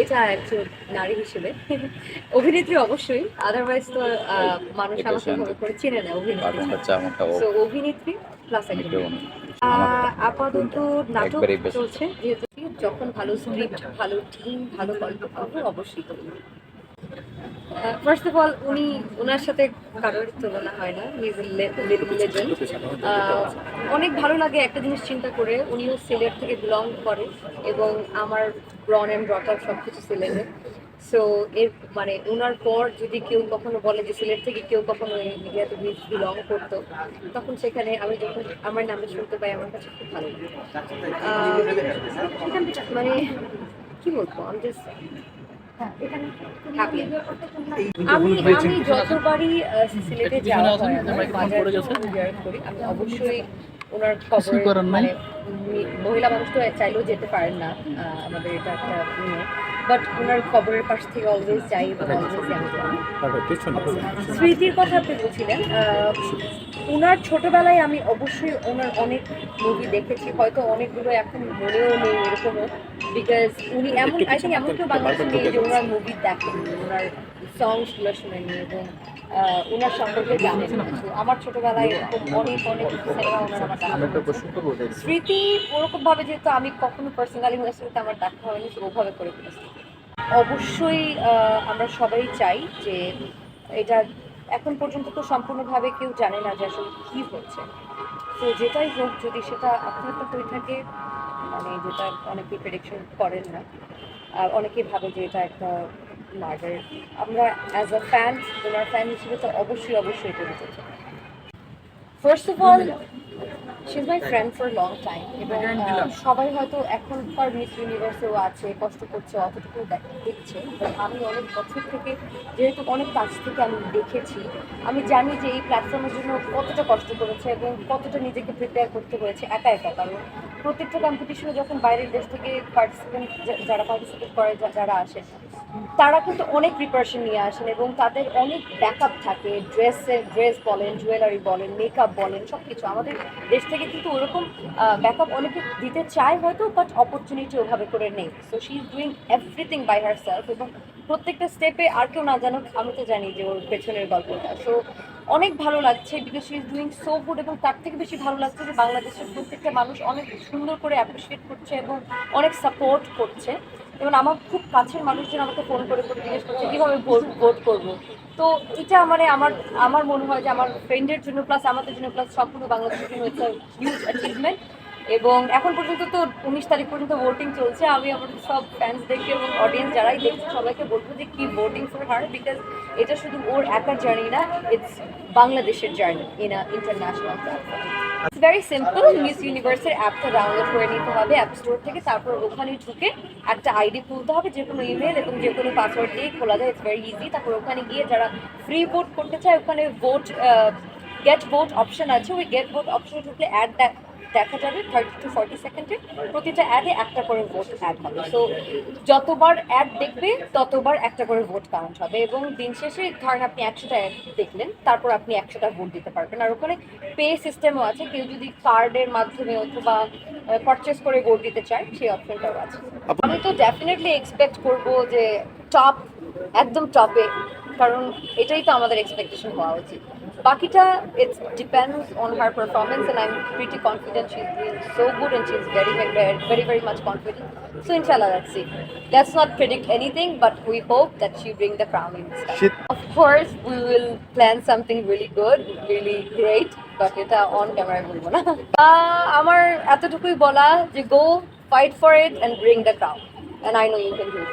এটা একজন নারী হিসেবে। অভিনেত্রী অবশ্যই আদারওয়াইজ তো মানুষ আমাকে শান্ত। করে চেনে না অভিনেত্রী। So, অভিনেত্রী প্লাস একজন আপাতত নাটক চলছে যেহেতু যখন ভালো স্ক্রিপ্ট ভালো টিম ভালো গল্প পাবো অবশ্যই করব। ফার্স্ট অফ অল উনি ওনার সাথে কারোর তুলনা হয় না। লেজেন্ড অনেক ভালো লাগে একটা জিনিস চিন্তা করে। উনিও সিলেট থেকে বিলং করে এবং আমার ব্রন অ্যান্ড ডটার সব কিছু সিলেটে। সো এর মানে ওনার পর যদি কেউ কখনো বলে যে সিলেট থেকে কেউ কখনো এই মিডিয়াতে বিলং করতো, তখন সেখানে আমি যখন আমার নামে শুনতে পাই, আমার কাছে খুব ভালো লাগে। মানে কি বলব? আমি জাস্ট হ্যাপি আমি আমি যতবারই সিলেটে যাওয়া হয় বাজার করি। আমি অবশ্যই ওনার নাই? মানে মহিলা মানুষ তো চাইলেও যেতে পারেন না আমাদের এটা একটা বাট ওনার খবরের পাশ থেকে অলওয়েজ যাই এবং অলওয়েজ আমি স্মৃতির কথা আপনি বলছিলেন ওনার ছোটবেলায় আমি অবশ্যই ওনার অনেক মুভি দেখেছি হয়তো অনেকগুলো এখন মনেও নেই এরকমও বিকজ উনি এমন আই থিঙ্ক এমন কেউ বাংলাদেশে নেই যে ওনার মুভি দেখেন ওনার সংসগুলো শুনেনি এবং ওনার সম্পর্কে জানেন। আমার ছোটবেলায় এরকম অনেক অনেক সিনেমা ওনার আমার দেখা। স্মৃতি ওরকম ভাবে যেহেতু আমি কখনো পার্সোনালি ওনার সাথে আমার দেখা হয়নি ওভাবে করে ফেলেছি অবশ্যই আমরা সবাই চাই যে এটা এখন পর্যন্ত তো সম্পূর্ণভাবে কেউ জানে না যে আসলে কি হচ্ছে। তো যেটাই হোক যদি সেটা আত্মহত্যা করে থাকে মানে যেটা অনেকে প্রেডিকশন করেন না আর অনেকে ভাবে যে এটা একটা মার্ডার। আমরা অ্যাজ আ ফ্যান ওনার ফ্যান হিসেবে তো অবশ্যই অবশ্যই এটা দিতে চাই। First of all she is my friend for long time এবং সবাই হয়তো এখনকার মিস ইউনিভার্সেও আছে কষ্ট করছে অতটুকু দেখছে। আমি অনেক বছর থেকে যেহেতু অনেক কাছ থেকে আমি দেখেছি আমি জানি যে এই প্ল্যাটফর্মের জন্য কতটা কষ্ট করেছে এবং কতটা নিজেকে প্রিপেয়ার করতে হয়েছে একা একা। কারণ প্রত্যেকটা কম্পিটিশনে যখন বাইরের দেশ থেকে পার্টিসিপেন্ট যারা পার্টিসিপেট করে যারা আসে তারা কিন্তু অনেক প্রিপারেশন নিয়ে আসেন এবং তাদের অনেক ব্যাকআপ থাকে। ড্রেসের, ড্রেস বলেন জুয়েলারি বলেন মেকআপ বলেন সব কিছু আমাদের দেশ থেকে কিন্তু ওরকম ব্যাকআপ অনেকে দিতে চায় হয়তো বাট অপরচুনিটি ওভাবে করে নেই। So she is doing everything by herself এবং প্রত্যেকটা স্টেপে আর কেউ না জানুক, আমি তো জানি যে ওর পেছনের গল্পটা। সো অনেক ভালো লাগছে because she is doing so good এবং তার থেকে বেশি ভালো লাগছে যে বাংলাদেশের প্রত্যেকটা মানুষ অনেক সুন্দর করে অ্যাপ্রিসিয়েট করছে এবং অনেক সাপোর্ট করছে। এবং আমার খুব কাছের মানুষজন আমাকে ফোন করে করে জিজ্ঞেস করছে, কীভাবে ভোট ভোট করব? তো এটা মানে আমার আমার মনে হয় যে আমার ফ্রেন্ডের জন্য প্লাস আমাদের জন্য প্লাস সবগুলো বাংলাদেশের জন্য হচ্ছে হিউজ অ্যাচিভমেন্ট এবং এখন পর্যন্ত তো উনিশ তারিখ পর্যন্ত ভোটিং চলছে। আমি আমার সব ফ্যান্সদেরকে এবং অডিয়েন্স যারাই দেখছে, সবাইকে বলব যে কি ভোটিং ফর হার বিকজ এটা শুধু ওর একার জার্নি না ইটস বাংলাদেশের journey in a international it's very simple Miss ইউনিভার্সের অ্যাপটা ডাউনলোড করে নিতে হবে অ্যাপ স্টোর থেকে, তারপর ওখানে ঢুকে একটা আইডি খুলতে হবে, যে কোনো ইমেল এবং যে কোনো পাসওয়ার্ড দিয়ে খোলা যায় ইটস ভেরি ইজি তারপর ওখানে গিয়ে যারা ফ্রি ভোট করতে চায়, ওখানে ভোট গেট ভোট অপশন আছে, ওই গেট ভোট অপশনে ঢুকলে অ্যাড দেখা যাবে থার্টি টু ফর্টি সেকেন্ডে প্রতিটা অ্যাডে একটা করে ভোট অ্যাড হবে। সো যতবার অ্যাড দেখবে ততবার একটা করে ভোট কাউন্ট হবে এবং দিন শেষে ধরেন আপনি একশোটা অ্যাড দেখলেন তারপর আপনি একশোটা ভোট দিতে পারবেন। আর ওখানে পে সিস্টেমও আছে কেউ যদি কার্ডের মাধ্যমে অথবা পারচেস করে ভোট দিতে চায় সেই অপশনটাও আছে। আমি তো ডেফিনেটলি এক্সপেক্ট করব যে টপ একদম টপে কারণ এটাই তো আমাদের এক্সপেকটেশন হওয়া উচিত। বাকিটা it's depends on her performance and I am pretty confident she is doing so good and she is very very very very much confident so inshallah let's see let's not predict anything but we hope that she bring the crown in this time She- of course we will plan something really good really great but এটা on ক্যামেরায় বলবো না আহ, আমার এতটুকুই বলা যে go fight for it and bring the crown and I know you can do it